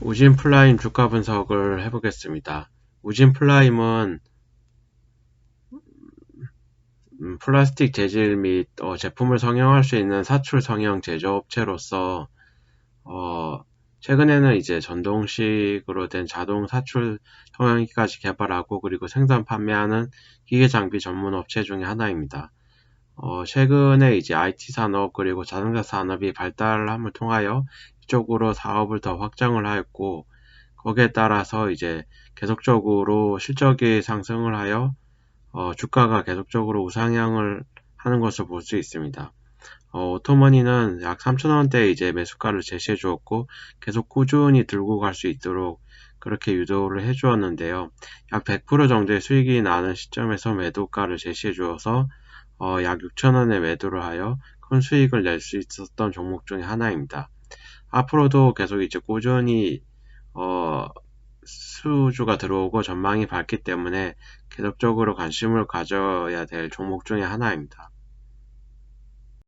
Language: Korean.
우진 플라임 주가 분석을 해보겠습니다. 우진 플라임은 음, 플라스틱 재질 및 어, 제품을 성형할 수 있는 사출 성형 제조업체로서 어, 최근에는 이제 전동식으로 된 자동 사출 성형기까지 개발하고 그리고 생산 판매하는 기계 장비 전문 업체 중의 하나입니다. 어, 최근에 이제 IT 산업 그리고 자동차 산업이 발달함을 통하여 이쪽으로 사업을 더 확장을 하였고 거기에 따라서 이제 계속적으로 실적이 상승을 하여 어, 주가가 계속적으로 우상향을 하는 것을 볼 수 있습니다. 어, 오토머니는 약 3천원대 이제 매수가를 제시해 주었고 계속 꾸준히 들고 갈 수 있도록 그렇게 유도를 해 주었는데요. 약 100% 정도의 수익이 나는 시점에서 매도가를 제시해 주어서 어, 약 6천원에 매도를 하여 큰 수익을 낼 수 있었던 종목 중의 하나입니다. 앞으로도 계속 이제 꾸준히 어, 수주가 들어오고 전망이 밝기 때문에 계속적으로 관심을 가져야 될 종목 중의 하나입니다.